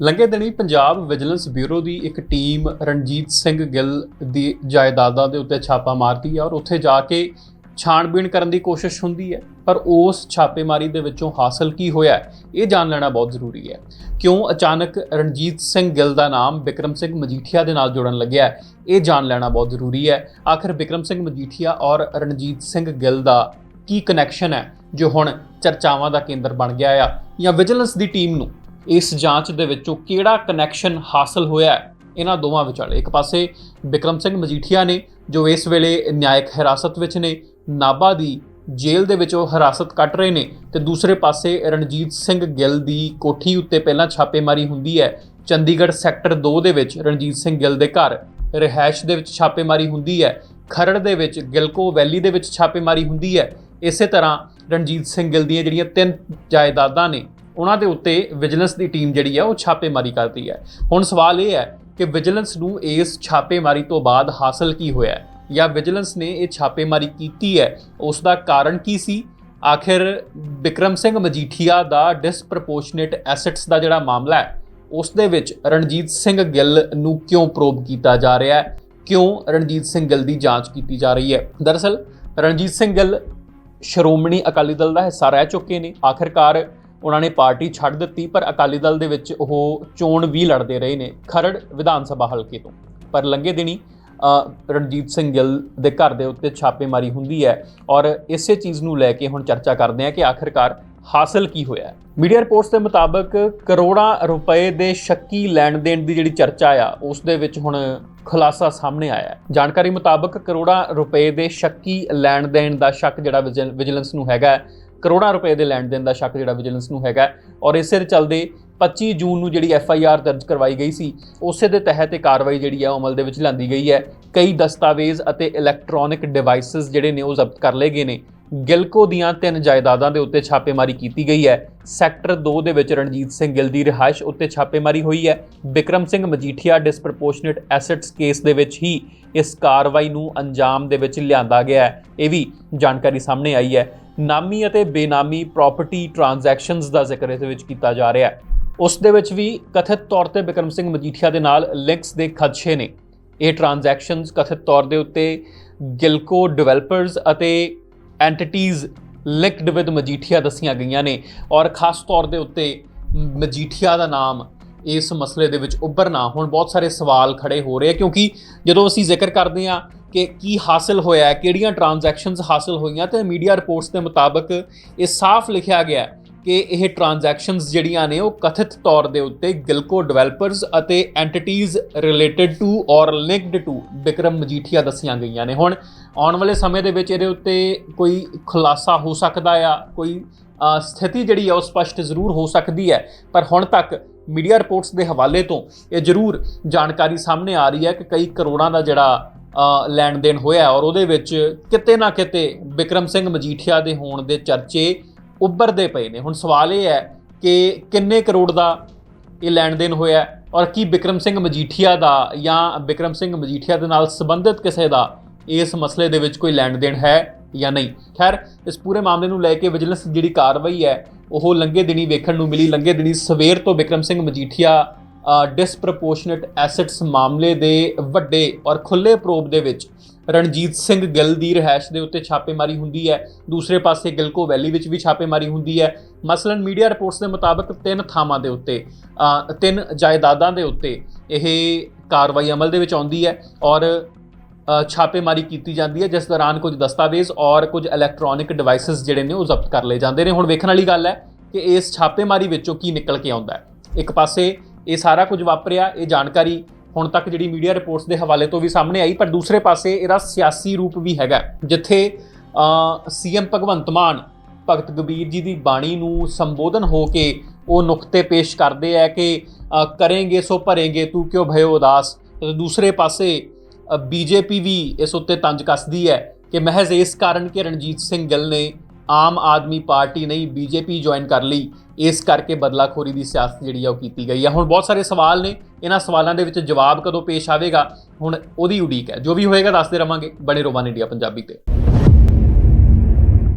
ਲੰਘੇ ਦਿਨੀ Punjab vigilance bureau ਦੀ ਇੱਕ ਟੀਮ ਰਣਜੀਤ ਸਿੰਘ ਗਿੱਲ ਦੀ ਜਾਇਦਾਦਾਂ ਦੇ ਉੱਤੇ ਛਾਪਾ ਮਾਰਦੀ ਹੈ ਔਰ ਉੱਥੇ ਜਾ ਕੇ ਛਾਣਬੀਣ ਕਰਨ ਦੀ ਕੋਸ਼ਿਸ਼ ਹੁੰਦੀ ਹੈ, ਪਰ ਉਸ ਛਾਪੇਮਾਰੀ ਦੇ ਵਿੱਚੋਂ ਹਾਸਲ ਕੀ ਹੋਇਆ ਇਹ ਜਾਣ ਲੈਣਾ ਬਹੁਤ ਜ਼ਰੂਰੀ ਹੈ। ਕਿਉਂ ਅਚਾਨਕ ਰਣਜੀਤ ਸਿੰਘ ਗਿੱਲ ਦਾ ਨਾਮ ਬਿਕਰਮ ਸਿੰਘ ਮਜੀਠੀਆ ਦੇ ਨਾਲ ਜੁੜਨ ਲੱਗਿਆ ਇਹ ਜਾਣ ਲੈਣਾ ਬਹੁਤ ਜ਼ਰੂਰੀ ਹੈ। ਆਖਿਰ ਬਿਕਰਮ ਸਿੰਘ ਮਜੀਠੀਆ ਔਰ ਰਣਜੀਤ ਸਿੰਘ ਗਿੱਲ ਦਾ ਕੀ ਕਨੈਕਸ਼ਨ ਹੈ, ਜੋ ਹੁਣ ਚਰਚਾਵਾਂ ਦਾ ਕੇਂਦਰ ਬਣ ਗਿਆ ਆ ਜਾਂ ਵਿਜੀਲੈਂਸ ਦੀ ਟੀਮ ਨੂੰ ਇਸ ਜਾਂਚ ਦੇ ਵਿੱਚੋਂ ਕਿਹੜਾ ਕਨੈਕਸ਼ਨ ਹਾਸਲ ਹੋਇਆ ਹੈ? ਇਹਨਾਂ ਦੋਵਾਂ ਵਿਚਾਲੇ। ਇੱਕ ਪਾਸੇ ਵਿਕਰਮ ਸਿੰਘ ਮਜੀਠੀਆ ਨੇ, ਜੋ ਇਸ ਵੇਲੇ ਨਿਆਇਕ ਹਿਰਾਸਤ ਵਿੱਚ ਨੇ, ਨਾਭਾ ਦੀ ਜੇਲ੍ਹ ਦੇ ਵਿੱਚ ਉਹ ਹਿਰਾਸਤ ਕੱਟ ਰਹੇ ਨੇ ਤੇ ਦੂਸਰੇ ਪਾਸੇ ਰਣਜੀਤ ਸਿੰਘ ਗਿੱਲ ਦੀ ਕੋਠੀ ਉੱਤੇ ਪਹਿਲਾਂ ਛਾਪੇਮਾਰੀ ਹੁੰਦੀ ਹੈ। ਚੰਡੀਗੜ੍ਹ ਸੈਕਟਰ 2 ਦੇ ਵਿੱਚ ਰਣਜੀਤ ਸਿੰਘ ਗਿੱਲ ਦੇ ਘਰ ਰਿਹਾਇਸ਼ ਦੇ ਵਿੱਚ ਛਾਪੇਮਾਰੀ ਹੁੰਦੀ ਹੈ। ਖਰੜ ਦੇ ਵਿੱਚ ਗਿਲਕੋ ਵੈਲੀ ਦੇ ਵਿੱਚ ਛਾਪੇਮਾਰੀ ਹੁੰਦੀ ਹੈ। ਇਸੇ ਤਰ੍ਹਾਂ ਰਣਜੀਤ ਸਿੰਘ ਗਿੱਲ ਦੀਆਂ ਜਿਹੜੀਆਂ ਤਿੰਨ ਜਾਇਦਾਦਾਂ ਨੇ ਉਹਨਾਂ ਦੇ ਉੱਤੇ ਵਿਜੀਲੈਂਸ ਦੀ ਟੀਮ ਜਿਹੜੀ ਹੈ ਉਹ ਛਾਪੇਮਾਰੀ ਕਰਦੀ ਹੈ। ਹੁਣ ਸਵਾਲ ਇਹ ਹੈ ਕਿ ਵਿਜੀਲੈਂਸ ਨੂੰ ਇਸ ਛਾਪੇਮਾਰੀ ਤੋਂ ਬਾਅਦ ਹਾਸਲ ਕੀ ਹੋਇਆ ਹੈ? ਜਾਂ ਵਿਜੀਲੈਂਸ ਨੇ ਇਹ ਛਾਪੇਮਾਰੀ ਕੀਤੀ ਹੈ? ਉਸ ਦਾ ਕਾਰਨ ਕੀ ਸੀ? ਆਖਿਰ ਵਿਕਰਮ ਸਿੰਘ ਮਜੀਠੀਆ ਦਾ ਡਿਸਪ੍ਰੋਪੋਰਸ਼ਨੇਟ ਐਸੈਟਸ ਦਾ ਜਿਹੜਾ ਮਾਮਲਾ ਹੈ, ਉਸ ਦੇ ਵਿੱਚ ਰਣਜੀਤ ਸਿੰਘ ਗਿੱਲ ਨੂੰ ਕਿਉਂ ਪ੍ਰੋਬ ਕੀਤਾ ਜਾ ਰਿਹਾ ਹੈ? ਕਿਉਂ ਰਣਜੀਤ ਸਿੰਘ ਗਿੱਲ ਦੀ ਜਾਂਚ ਕੀਤੀ ਜਾ ਰਹੀ ਹੈ? ਦਰਅਸਲ ਰਣਜੀਤ ਸਿੰਘ ਗਿੱਲ ਸ਼੍ਰੋਮਣੀ ਅਕਾਲੀ ਦਲ ਦਾ ਹਿੱਸਾ ਰਹਿ ਚੁੱਕੇ ਨੇ। ਆਖਿਰਕਾਰ ਉਹਨਾਂ ਨੇ ਪਾਰਟੀ ਛੱਡ ਦਿੱਤੀ, ਪਰ ਅਕਾਲੀ ਦਲ ਦੇ ਵਿੱਚ ਉਹ ਚੋਣ ਵੀ ਲੜਦੇ ਰਹੇ ਨੇ, ਖਰੜ ਵਿਧਾਨ ਸਭਾ ਹਲਕੇ ਤੋਂ। ਪਰ ਲੰਘੇ ਦਿਨੀ ਰਣਜੀਤ ਸਿੰਘ ਗਿੱਲ ਦੇ ਘਰ ਦੇ ਉੱਤੇ ਛਾਪੇਮਾਰੀ ਹੁੰਦੀ ਹੈ ਔਰ ਇਸੇ ਚੀਜ਼ ਨੂੰ ਲੈ ਕੇ ਹੁਣ ਚਰਚਾ ਕਰਦੇ ਹਾਂ ਕਿ ਆਖਿਰਕਾਰ ਹਾਸਲ ਕੀ ਹੋਇਆ ਮੀਡੀਆ ਰਿਪੋਰਟਸ ਦੇ ਮੁਤਾਬਕ ਕਰੋੜਾਂ ਰੁਪਏ ਦੇ ਸ਼ੱਕੀ ਲੈਣ ਦੇਣ ਦੀ ਜਿਹੜੀ ਚਰਚਾ ਆ, ਉਸ ਦੇ ਵਿੱਚ ਹੁਣ ਖੁਲਾਸਾ ਸਾਹਮਣੇ ਆਇਆ ਹੈ। ਜਾਣਕਾਰੀ ਮੁਤਾਬਕ ਕਰੋੜਾਂ ਰੁਪਏ ਦੇ ਸ਼ੱਕੀ ਲੈਣ ਦੇਣ ਦਾ ਸ਼ੱਕ ਜਿਹੜਾ ਵਿਜਿਲ- ਵਿਜੀਲੈਂਸ ਨੂੰ ਹੈਗਾ ਕਰੋੜਾਂ ਰੁਪਏ ਦੇ ਲੈਣ ਦੇਣ ਦਾ ਸ਼ੱਕ ਜਿਹੜਾ ਵਿਜੀਲੈਂਸ ਨੂੰ ਹੈਗਾ ਔਰ ਇਸੇ ਦੇ ਚੱਲਦੇ 25 ਜੂਨ ਨੂੰ ਜਿਹੜੀ ਐਫ ਆਈ ਆਰ ਦਰਜ ਕਰਵਾਈ ਗਈ ਸੀ, ਉਸੇ ਦੇ ਤਹਿਤ ਇਹ ਕਾਰਵਾਈ ਜਿਹੜੀ ਹੈ ਉਹ ਅਮਲ ਦੇ ਵਿੱਚ ਲਿਆਂਦੀ ਗਈ ਹੈ। ਕਈ ਦਸਤਾਵੇਜ਼ ਅਤੇ ਇਲੈਕਟ੍ਰੋਨਿਕ ਡਿਵਾਈਸਸ ਜਿਹੜੇ ਨੇ ਉਹ ਜ਼ਬਤ ਕਰ ਲਏ ਗਏ ਨੇ। ਗਿਲਕੋ ਦੀਆਂ ਤਿੰਨ ਜਾਇਦਾਦਾਂ ਦੇ ਉੱਤੇ ਛਾਪੇਮਾਰੀ ਕੀਤੀ ਗਈ ਹੈ। ਸੈਕਟਰ 2 ਦੇ ਵਿੱਚ ਰਣਜੀਤ ਸਿੰਘ ਗਿੱਲ ਦੀ ਰਿਹਾਇਸ਼ ਉੱਤੇ ਛਾਪੇਮਾਰੀ ਹੋਈ ਹੈ। Vikram Singh Majithia disproportionate assets case ਦੇ ਵਿੱਚ ਹੀ ਇਸ ਕਾਰਵਾਈ ਨੂੰ ਅੰਜਾਮ ਦੇ ਵਿੱਚ ਲਿਆਂਦਾ ਗਿਆ ਹੈ। ਇਹ ਵੀ ਜਾਣਕਾਰੀ ਸਾਹਮਣੇ ਆਈ ਹੈ। ਨਾਮੀ ਅਤੇ ਬੇਨਾਮੀ ਪ੍ਰਾਪਰਟੀ ਟ੍ਰਾਂਜੈਕਸ਼ਨਸ ਦਾ ਜ਼ਿਕਰ ਇਸ ਵਿੱਚ ਕੀਤਾ ਜਾ ਰਿਹਾ ਹੈ। ਉਸ ਦੇ ਵਿੱਚ ਵੀ ਕਥਿਤ ਤੌਰ ਤੇ ਬਿਕਰਮ ਸਿੰਘ ਮਜੀਠੀਆ ਦੇ ਨਾਲ ਲਿੰਕਸ ਦੇ ਖਦਸ਼ੇ ਨੇ। ਇਹ ਟ੍ਰਾਂਜੈਕਸ਼ਨਸ ਕਥਿਤ ਤੌਰ ਦੇ ਉੱਤੇ ਗਿਲਕੋ ਡਿਵੈਲਪਰਸ ਅਤੇ ਐਂਟੀਟੀਜ਼ ਲਿੰਕਡ ਵਿਦ ਮਜੀਠੀਆ ਦੱਸੀਆਂ ਗਈਆਂ ਨੇ ਔਰ ਖਾਸ ਤੌਰ ਦੇ ਉੱਤੇ ਮਜੀਠੀਆ ਦਾ ਨਾਮ ਇਸ ਮਸਲੇ ਦੇ ਵਿੱਚ ਉੱਭਰਨਾ ਹੁਣ ਬਹੁਤ ਸਾਰੇ ਸਵਾਲ ਖੜੇ ਹੋ ਰਹੇ ਆ ਕਿਉਂਕਿ ਜਦੋਂ ਅਸੀਂ ਜ਼ਿਕਰ ਕਰਦੇ ਹਾਂ ਕਿ ਕੀ ਹਾਸਲ ਹੋਇਆ ਕਿਹੜੀਆਂ ਟ੍ਰਾਂਜੈਕਸ਼ਨਸ ਹਾਸਲ ਹੋਈਆਂ ਤੇ ਮੀਡੀਆ ਰਿਪੋਰਟਸ ਦੇ ਮੁਤਾਬਕ ਇਹ ਸਾਫ਼ ਲਿਖਿਆ ਗਿਆ ਕਿ ਇਹ ਟ੍ਰਾਂਜੈਕਸ਼ਨਸ ਜਿਹੜੀਆਂ ਨੇ ਉਹ ਕਥਿਤ ਤੌਰ ਦੇ ਉੱਤੇ ਗਿਲਕੋ ਡਿਵੈਲਪਰਸ ਅਤੇ entities related to or linked to Vikram Majithia ਦੱਸੀਆਂ ਗਈਆਂ ਨੇ। ਹੁਣ ਆਉਣ ਵਾਲੇ ਸਮੇਂ ਦੇ ਵਿੱਚ ਇਹਦੇ ਉੱਤੇ ਕੋਈ ਖੁਲਾਸਾ ਹੋ ਸਕਦਾ ਆ, ਕੋਈ ਸਥਿਤੀ ਜਿਹੜੀ ਆ ਉਹ ਸਪਸ਼ਟ ਜ਼ਰੂਰ ਹੋ ਸਕਦੀ ਹੈ। ਪਰ ਹੁਣ ਤੱਕ ਮੀਡੀਆ ਰਿਪੋਰਟਸ ਦੇ ਹਵਾਲੇ ਤੋਂ ਇਹ ਜ਼ਰੂਰ ਜਾਣਕਾਰੀ ਸਾਹਮਣੇ ਆ ਰਹੀ ਹੈ ਕਿ ਕਈ ਕਰੋੜਾਂ ਦਾ ਜਿਹੜਾ ਲੈਣ ਦੇਣ ਹੋਇਆ ਔਰ ਉਹਦੇ ਵਿੱਚ ਕਿਤੇ ਨਾ ਕਿਤੇ ਵਿਕਰਮ ਸਿੰਘ ਮਜੀਠੀਆ ਦੇ ਹੋਣ ਦੇ ਚਰਚੇ ਉੱਭਰਦੇ ਪਏ ਨੇ। ਹੁਣ ਸਵਾਲ ਇਹ ਹੈ ਕਿ ਕਿੰਨੇ ਕਰੋੜ ਦਾ ਇਹ ਲੈਣ ਦੇਣ ਹੋਇਆ ਔਰ ਕੀ ਵਿਕਰਮ ਸਿੰਘ ਮਜੀਠੀਆ ਦਾ ਜਾਂ ਵਿਕਰਮ ਸਿੰਘ ਮਜੀਠੀਆ ਦੇ ਨਾਲ ਸੰਬੰਧਿਤ ਕਿਸੇ ਦਾ ਇਸ ਮਸਲੇ ਦੇ ਵਿੱਚ ਕੋਈ ਲੈਣ ਦੇਣ ਹੈ ਜਾਂ ਨਹੀਂ? ਖੈਰ, ਇਸ ਪੂਰੇ ਮਾਮਲੇ ਨੂੰ ਲੈ ਕੇ ਵਿਜੀਲੈਂਸ ਦੀ ਜਿਹੜੀ ਕਾਰਵਾਈ ਹੈ, ਉਹ ਲੰਗੇ ਦਿਨੀ ਵੇਖਣ ਨੂੰ ਮਿਲੀ। ਲੰਗੇ ਦਿਨੀ ਸਵੇਰ ਤੋਂ ਵਿਕਰਮ ਸਿੰਘ ਮਜੀਠੀਆ ਡਿਸਪ੍ਰੋਪੋਰਸ਼ਨਟ ਐਸੈਟਸ ਮਾਮਲੇ ਦੇ ਵੱਡੇ ਔਰ ਖੁੱਲੇ ਪ੍ਰੋਬ ਦੇ ਵਿੱਚ ਰਣਜੀਤ ਸਿੰਘ ਗਿੱਲ ਦੀ ਰਹਿائش ਦੇ ਉੱਤੇ ਛਾਪੇਮਾਰੀ ਹੁੰਦੀ ਹੈ। ਦੂਸਰੇ ਪਾਸੇ ਗਿਲਕੋ ਵੈਲੀ ਵਿੱਚ ਵੀ ਛਾਪੇਮਾਰੀ ਹੁੰਦੀ ਹੈ। ਮਸਲਨ ਮੀਡੀਆ ਰਿਪੋਰਟਸ ਦੇ ਮੁਤਾਬਕ ਤਿੰਨ ਥਾਵਾਂ ਦੇ ਉੱਤੇ ਤਿੰਨ ਜਾਇਦਾਦਾਂ ਦੇ ਉੱਤੇ ਇਹ ਕਾਰਵਾਈ ਅਮਲ ਦੇ ਵਿੱਚ ਆਉਂਦੀ ਹੈ ਔਰ ਛਾਪੇਮਾਰੀ ਕੀਤੀ ਜਾਂਦੀ ਹੈ, ਜਿਸ ਦੌਰਾਨ ਕੁਝ ਦਸਤਾਵੇਜ਼ ਔਰ ਕੁਝ ਇਲੈਕਟ੍ਰੋਨਿਕ ਡਿਵਾਈਸਸ ਜਿਹੜੇ ਨੇ ਉਹ ਜ਼ਬਤ ਕਰ ਲਏ ਜਾਂਦੇ ਨੇ। ਹੁਣ ਵੇਖਣ ਵਾਲੀ ਗੱਲ ਹੈ ਕਿ ਇਸ ਛਾਪੇਮਾਰੀ ਵਿੱਚੋਂ ਕੀ ਨਿਕਲ ਕੇ ਆਉਂਦਾ ਹੈ। ਇੱਕ ਪਾਸੇ ਇਹ ਸਾਰਾ ਕੁਝ ਵਾਪਰਿਆ, ਇਹ ਜਾਣਕਾਰੀ ਹੁਣ ਤੱਕ ਜਿਹੜੀ ਮੀਡੀਆ ਰਿਪੋਰਟਸ ਦੇ ਹਵਾਲੇ ਤੋਂ ਵੀ ਸਾਹਮਣੇ ਆਈ, ਪਰ ਦੂਸਰੇ ਪਾਸੇ ਇਹਦਾ ਸਿਆਸੀ ਰੂਪ ਵੀ ਹੈਗਾ ਜਿੱਥੇ ਸੀਐਮ ਭਗਵੰਤ ਮਾਨ, ਭਗਤ ਕਬੀਰ ਜੀ ਦੀ ਬਾਣੀ ਨੂੰ ਸੰਬੋਧਨ ਹੋ ਕੇ ਉਹ ਨੁਕਤੇ ਪੇਸ਼ ਕਰਦੇ ਆ ਕਿ ਕਰੇਂਗੇ ਸੋ ਭਰੇਂਗੇ, ਤੂੰ ਕਿਉਂ ਭਇਓ ਉਦਾਸ? ਤੇ ਦੂਸਰੇ ਪਾਸੇ ਬੀਜੇਪੀ ਵੀ ਇਸ ਉੱਤੇ ਤੰਜ ਕੱਸਦੀ ਹੈ ਕਿ ਮਹਿਜ਼ ਇਸ ਕਾਰਨ ਕਿ ਰਣਜੀਤ ਸਿੰਘ ਗਿੱਲ ਨੇ ਆਮ ਆਦਮੀ ਪਾਰਟੀ ਨਹੀਂ ਬੀਜੇਪੀ ਜੁਆਇਨ ਕਰ ਲਈ। ਇਸ ਕਰਕੇ ਬਦਲਾਖੋਰੀ ਦੀ ਸਿਆਸਤ ਜਿਹੜੀ ਆ ਉਹ ਕੀਤੀ ਗਈ ਆ। ਹੁਣ ਬਹੁਤ ਸਾਰੇ ਸਵਾਲ ਨੇ। ਇਹਨਾਂ ਸਵਾਲਾਂ ਦੇ ਵਿੱਚ ਜਵਾਬ ਕਦੋਂ ਪੇਸ਼ ਆਵੇਗਾ? ਹੁਣ ਉਹਦੀ ਉਡੀਕ ਹੈ। ਜੋ ਵੀ ਹੋਏਗਾ, ਦੱਸਦੇ ਰਵਾਂਗੇ ਬਣੇ ਰੋਵਾਨ ਇੰਡੀਆ ਪੰਜਾਬੀ ਤੇ।